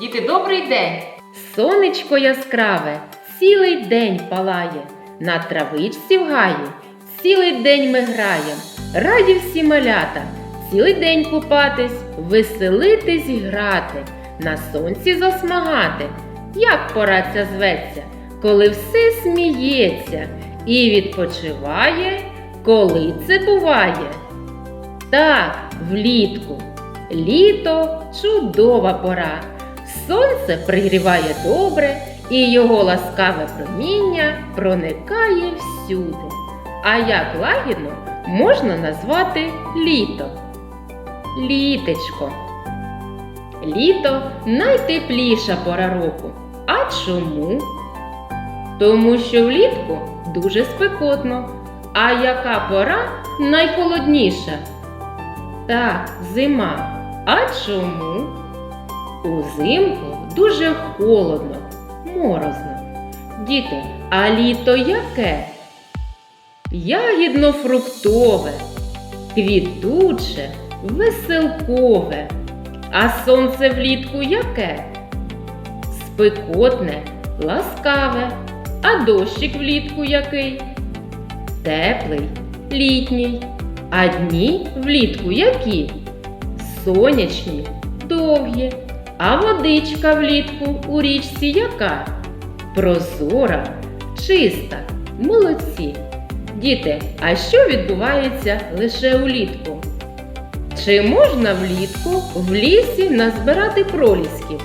Діти, добрий день! Сонечко яскраве, цілий день палає, на травичці в гаї, цілий день ми граєм, раді всі малята, цілий день купатись, веселитись грати, на сонці засмагати. Як пора ця зветься, коли все сміється і відпочиває, коли це буває? Так, влітку. Літо чудова пора. Сонце пригріває добре, і його ласкаве проміння проникає всюди. А як лагідно можна назвати літо? Літечко. Літо найтепліша пора року. А чому? Тому що влітку дуже спекотно. А яка пора найхолодніша? Так, зима. А чому? Узимку дуже холодно, морозно. Діти, а літо яке? Ягідно-фруктове, квітуче, веселкове. А сонце влітку яке? Спекотне, ласкаве. А дощик влітку який? Теплий, літній. А дні влітку які? Сонячні, довгі. А водичка влітку у річці яка? Прозора, чиста, молодці. Діти, а що відбувається лише улітку? Чи можна влітку в лісі назбирати пролісків?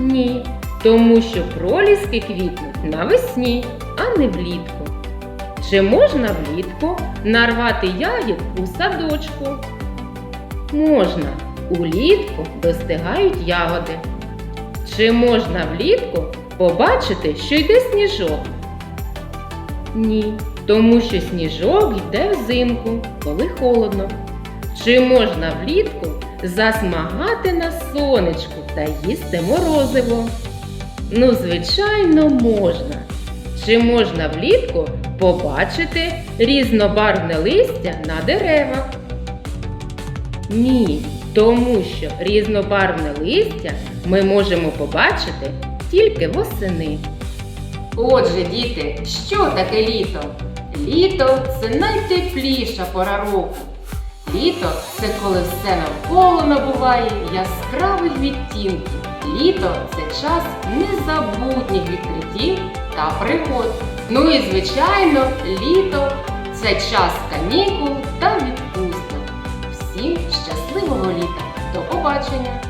Ні, тому що проліски квітнуть навесні, а не влітку. Чи можна влітку нарвати ягід у садочку? Можна. Улітку достигають ягоди. Чи можна влітку побачити, що йде сніжок? Ні, тому що сніжок йде взимку, коли холодно. Чи можна влітку засмагати на сонечку та їсти морозиво? Ну, звичайно, можна. Чи можна влітку побачити різнобарвне листя на деревах? Ні, тому що різнобарвне листя ми можемо побачити тільки восени. Отже, діти, що таке літо? Літо це найтепліша пора року. Літо це коли все навколо набуває яскравих відтінків. Літо це час незабутніх відкриттів та пригод. Ну і звичайно, літо це час канікул та відпусток. Всім щасливого літа! До побачення!